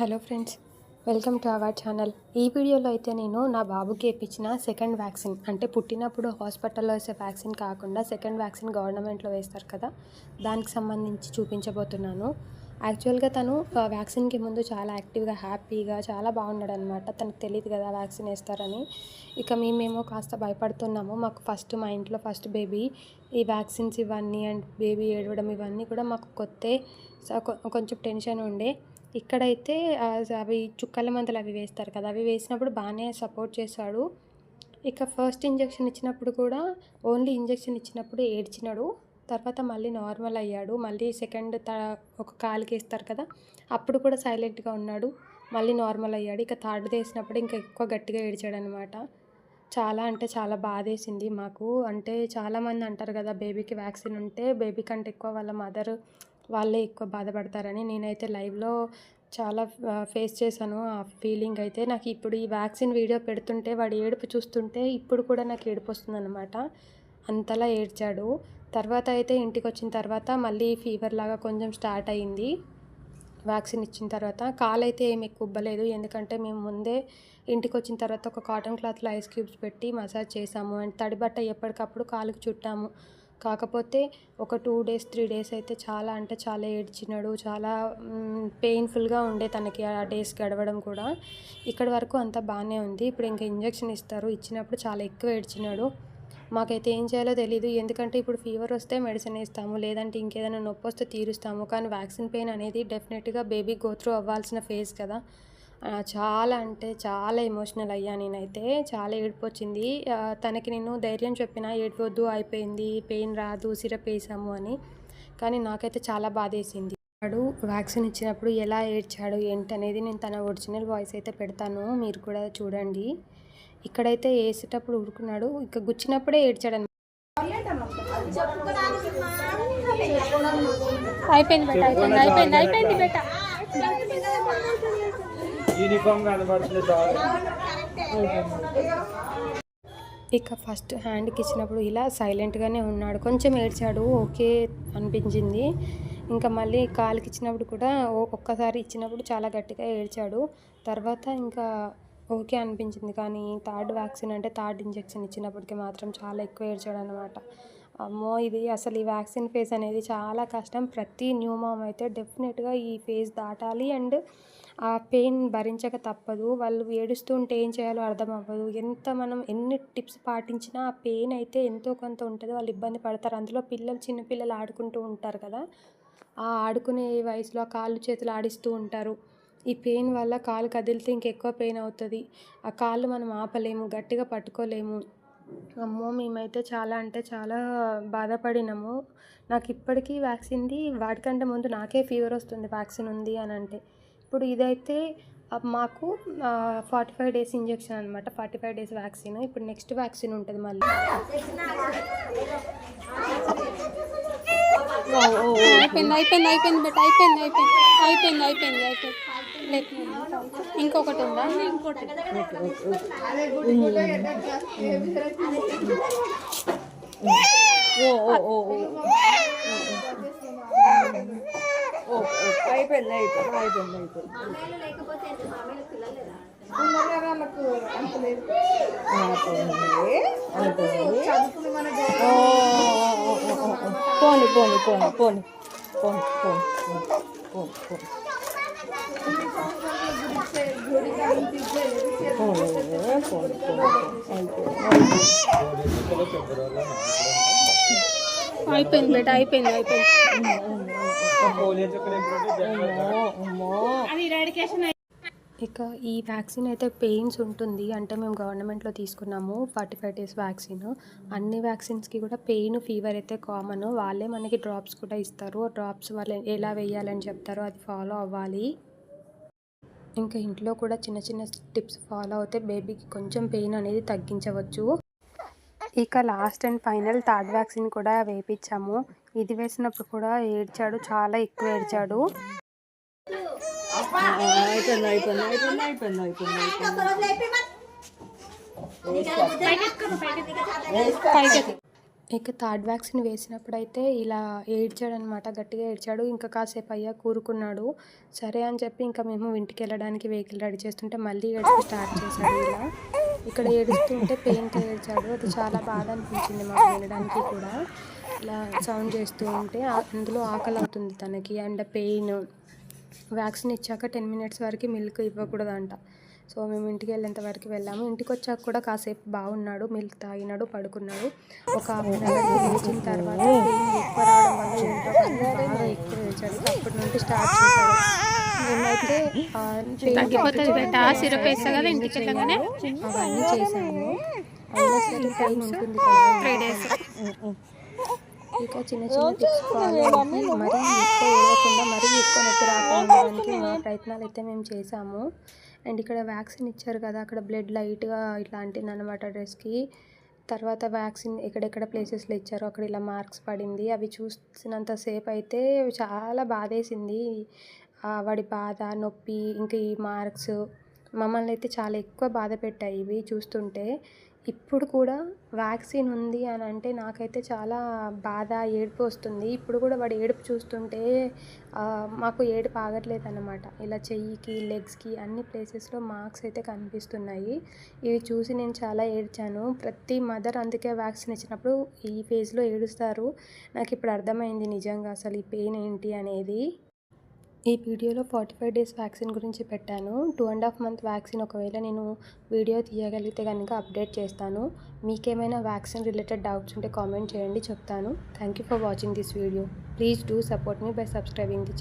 Hello friends welcome to our channel. ఈ వీడియోలో అయితే నేను నా బాబుకి వేయించిన సెకండ్ వ్యాక్సిన్. అంటే పుట్టినప్పుడు హాస్పిటల్లో వేసే వ్యాక్సిన్ కాకుండా సెకండ్ వ్యాక్సిన్ గవర్నమెంట్లో వేస్తారు కదా దానికి సంబంధించి చూపించబోతున్నాను. యాక్చువల్గా తను వ్యాక్సిన్కి ముందు చాలా యాక్టివ్గా హ్యాపీగా చాలా బాగున్నాడు అనమాట తనకు తెలియదు కదా వ్యాక్సిన్ వేస్తారని. ఇక మేమేమో కాస్త భయపడుతున్నాము. మాకు ఫస్ట్ మా ఇంట్లో ఫస్ట్ బేబీ ఈ వ్యాక్సిన్స్ ఇవన్నీ అండ్ బేబీ ఏడవడం ఇవన్నీ కూడా మాకు కొత్తే కొ- కొంచెం టెన్షన్ ఉండే. ఇక్కడైతే అవి చుక్కల మందులు అవి వేస్తారు కదా అవి వేసినప్పుడు బాగానే సపోర్ట్ చేశాడు. ఇక ఫస్ట్ ఇంజెక్షన్ ఇచ్చినప్పుడు కూడా ఓన్లీ ఇంజెక్షన్ ఇచ్చినప్పుడు ఏడ్చినాడు. తర్వాత మళ్ళీ నార్మల్ అయ్యాడు. మళ్ళీ సెకండ్ త ఒక కాలుకి వేస్తారు కదా అప్పుడు కూడా సైలెంట్గా ఉన్నాడు. మళ్ళీ నార్మల్ అయ్యాడు. ఇక థర్డ్ వేసినప్పుడు ఇంకా ఎక్కువ గట్టిగా ఏడ్చాడు అనమాట చాలా అంటే చాలా బాధేసింది మాకు. అంటే చాలామంది అంటారు కదా బేబీకి వ్యాక్సిన్ ఉంటే బేబీ కంటే ఎక్కువ వాళ్ళ మదర్ వాళ్ళే ఎక్కువ బాధపడతారని నేనైతే లైవ్లో చాలా ఫేస్ చేశాను. ఆ ఫీలింగ్ అయితే నాకు ఇప్పుడు ఈ వ్యాక్సిన్ వీడియో పెడుతుంటే వాడు ఏడుపు చూస్తుంటే ఇప్పుడు కూడా నాకు ఏడుపు వస్తుందన్నమాట. అంతలా ఏడ్చాడు. తర్వాత అయితే ఇంటికి వచ్చిన తర్వాత మళ్ళీ ఫీవర్ లాగా కొంచెం స్టార్ట్ అయింది. వ్యాక్సిన్ ఇచ్చిన తర్వాత కాలు అయితే ఏమి ఎక్కువ ఉబ్బలేదు. ఎందుకంటే మేము ముందే ఇంటికి వచ్చిన తర్వాత ఒక కాటన్ క్లాత్లో ఐస్ క్యూబ్స్ పెట్టి మసాజ్ చేసాము అండ్ తడిబట్ట ఎప్పటికప్పుడు కాలుకి చుట్టాము. కాకపోతే ఒక టూ డేస్ త్రీ డేస్ అయితే చాలా అంటే చాలా ఏడ్చినాడు. చాలా పెయిన్ఫుల్గా ఉండే తనకి ఆ డేస్ గడవడం కూడా. ఇక్కడి వరకు అంతా బాగానే ఉంది. ఇప్పుడు ఇంకా ఇంజెక్షన్ ఇస్తారు. ఇచ్చినప్పుడు చాలా ఎక్కువ ఏడ్చినాడు. మాకైతే ఏం చేయాలో తెలియదు ఎందుకంటే ఇప్పుడు ఫీవర్ వస్తే మెడిసిన్ ఇస్తాము లేదంటే ఇంకేదైనా నొప్పి వస్తే తీరుస్తాము. కానీ వ్యాక్సిన్ పెయిన్ అనేది డెఫినెట్గా బేబీ గో త్రూ అవ్వాల్సిన ఫేజ్ కదా. చాలా అంటే చాలా ఎమోషనల్ అయ్యా నేనైతే. చాలా ఏడుపు వచ్చింది ఆ, తనకి నేను ధైర్యం చెప్పిన ఏడవద్దు అయిపోయింది పెయిన్ రాదు సిరప్ వేసాము అని. కానీ నాకైతే చాలా బాధేసింది. వాడు వ్యాక్సిన్ ఇచ్చినప్పుడు ఎలా ఏడ్చాడు ఏంటి అనేది నేను తన ఒరిజినల్ వాయిస్ అయితే పెడతాను. మీరు కూడా చూడండి. ఇక్కడైతే వేసేటప్పుడు ఊరుకున్నాడు. ఇక గుచ్చినప్పుడే ఏడ్చాడు అయిపోయింది అయిపోయింది అయిపోయింది అయిపోయింది యూనిఫామ్ కనబడుతుంది ఇక ఫస్ట్ హ్యాండ్కి ఇచ్చినప్పుడు ఇలా సైలెంట్గానే ఉన్నాడు. కొంచెం ఏడ్చాడు. ఓకే అనిపించింది. ఇంకా మళ్ళీ కాలుకి ఇచ్చినప్పుడు కూడా ఓ- ఒక్కసారి ఇచ్చినప్పుడు చాలా గట్టిగా ఏడ్చాడు. తర్వాత ఇంకా ఓకే అనిపించింది. కానీ థర్డ్ వ్యాక్సిన్ అంటే థర్డ్ ఇంజెక్షన్ ఇచ్చినప్పటికీ మాత్రం చాలా ఎక్కువ ఏడ్చాడు అనమాట అమ్మో! ఇది అసలు ఈ వ్యాక్సిన్ ఫేజ్ అనేది చాలా కష్టం. ప్రతి న్యూ మామ్ అయితే డెఫినెట్గా ఈ ఫేజ్ దాటాలి. అండ్ ఆ పెయిన్ భరించక తప్పదు. వాళ్ళు ఏడుస్తూ ఉంటే ఏం చేయాలో అర్థం అవ్వదు. ఎంత మనం ఎన్ని టిప్స్ పాటించినా ఆ పెయిన్ అయితే ఎంతో కొంత ఉంటుంది. వాళ్ళు ఇబ్బంది పడతారు. అందులో పిల్లలు చిన్నపిల్లలు ఆడుకుంటూ ఉంటారు కదా! ఆ ఆడుకునే వయసులో ఆ కాళ్ళు చేతులు ఆడిస్తూ ఉంటారు. ఈ పెయిన్ వల్ల కాలు కదిలితే ఇంకెక్కువ పెయిన్ అవుతుంది. ఆ కాళ్ళు మనం ఆపలేము గట్టిగా పట్టుకోలేము. అమ్మో! మేమైతే చాలా అంటే చాలా బాధపడినాము. నాకు ఇప్పటికీ వ్యాక్సిన్ది వాటికంటే ముందు నాకే ఫీవర్ వస్తుంది వ్యాక్సిన్ ఉంది అని అంటే. ఇప్పుడు ఇదైతే మాకు ఫార్టీ ఫైవ్ డేస్ ఇంజెక్షన్ అనమాట ఫార్టీ ఫైవ్ డేస్ వ్యాక్సిన్. ఇప్పుడు నెక్స్ట్ వ్యాక్సిన్ ఉంటుంది మళ్ళీ. అయిపోయింది అయిపోయింది అయిపోయింది బట్. అయిపోయింది అయిపోయింది అయిపోయింది అయిపోయింది. అయిపోయింది ఇంకొకటి ఉందా? ఇంకోటి అయిపోయింది అయిపోయింది అయిపోయింది అయిపోయింది. పోని పోని పోని పోని పోని పోని పోని పోని పోని పోని. అయిపోయింది బెట అయిపోయింది అయిపోయింది. ఇక ఈ వ్యాక్సిన్ అయితే పెయిన్స్ ఉంటుంది. అంటే మేము గవర్నమెంట్లో తీసుకున్నాము ఫార్టీ ఫైవ్ డేస్ వ్యాక్సిన్ అన్ని వ్యాక్సిన్స్కి కూడా పెయిన్ ఫీవర్ అయితే కామన్ వాళ్ళే మనకి డ్రాప్స్ కూడా ఇస్తారు. డ్రాప్స్ వాళ్ళు ఎలా వేయాలని చెప్తారో అది ఫాలో అవ్వాలి. ఇంకా ఇంట్లో కూడా చిన్న చిన్న టిప్స్ ఫాలో అవుతే బేబీకి కొంచెం పెయిన్ అనేది తగ్గించవచ్చు. ఇక last and final third vaccine కూడా వేయించాము ఇది వేసినప్పుడు కూడా ఏడ్చాడు చాలా ఎక్కువ ఏడ్చాడు. పైకి ఇక థర్డ్ వ్యాక్సిన్ వేసినప్పుడు అయితే ఇలా ఏడ్చాడు అనమాట గట్టిగా ఏడ్చాడు. ఇంకా కాసేపు అయ్యా కూరుకున్నాడు. సరే అని చెప్పి ఇంకా మేము ఇంటికి వెళ్ళడానికి వెహికల్ రెడీ చేస్తుంటే మళ్ళీ ఏడుపు స్టార్ట్ చేశాడు ఇలా. ఇక్కడ ఏడుస్తుంటే పెయిన్తో ఏడ్చాడు. అది చాలా బాధ అనిపించింది మాకు వెళ్ళడానికి కూడా. ఇలా సౌండ్ చేస్తూ ఉంటే అందులో ఆకలి అవుతుంది తనకి. And pain. వ్యాక్సిన్ ఇచ్చాక టెన్ మినిట్స్ వరకు మిల్క్ ఇవ్వకూడదంట. సో మేము ఇంటికి వెళ్ళేంత వరకు వెళ్ళాము. ఇంటికి వచ్చాక కూడా కాసేపు బాగున్నాడు మిల్క్ తాగినాడు పడుకున్నాడు. ఒక లేచిన తర్వాత ఎక్కువ రావడం వల్ల ఏంటో కానీ బాగా ఎక్కువ వేచాడు అప్పటి నుండి స్టార్ట్ చేశాడు. మేమైతే అవన్నీ చేశాము. అయినా సరే ఉంటుంది కదా? ఇంకా చిన్న చిన్న టిప్స్ ఫాలో అయ్యి మరీ ఎక్కువ ఏడవకుండా మరీ ఎక్కువ నొప్పి రాకుండా మా ప్రయత్నాలు అయితే మేము చేసాము అండ్ ఇక్కడ వ్యాక్సిన్ ఇచ్చారు కదా అక్కడ బ్లడ్ లైట్గా ఇట్లా అంటింది అనమాట డ్రెస్కి తర్వాత వ్యాక్సిన్ ఎక్కడెక్కడ ప్లేసెస్లో ఇచ్చారో అక్కడ ఇలా మార్క్స్ పడింది. అవి చూసినంతసేపు అయితే చాలా బాధేసింది. వాడి బాధ నొప్పి ఇంకా ఈ మార్క్స్ మమ్మల్ని అయితే చాలా ఎక్కువ బాధ పెట్టాయి ఇవి చూస్తుంటే. ఇప్పుడు కూడా వ్యాక్సిన్ ఉంది అని అంటే నాకైతే చాలా బాధ ఏడుపు వస్తుంది. ఇప్పుడు కూడా వాడు ఏడుపు చూస్తుంటే మాకు ఏడుపు ఆగట్లేదు అన్నమాట ఇలా చెయ్యికి లెగ్స్కి అన్ని ప్లేసెస్లో మార్క్స్ అయితే కనిపిస్తున్నాయి. ఇవి చూసి నేను చాలా ఏడ్చాను. ప్రతి మదర్ అందుకే వ్యాక్సిన్ ఇచ్చినప్పుడు ఈ ఫేజ్లో ఏడుస్తారు. నాకు ఇప్పుడు అర్థమైంది నిజంగా అసలు ఈ పెయిన్ ఏంటి అనేది. ఈ వీడియోలో ఫార్టీ ఫైవ్ డేస్ వ్యాక్సిన్ గురించి పెట్టాను. Two and half month vaccine ఒకవేళ నేను వీడియో తీయగలిగితే కనుక అప్డేట్ చేస్తాను. మీకేమైనా వ్యాక్సిన్ రిలేటెడ్ డౌట్స్ ఉంటే కామెంట్ చేయండి చెప్తాను. Thank you for watching this video. Please do support me by subscribing the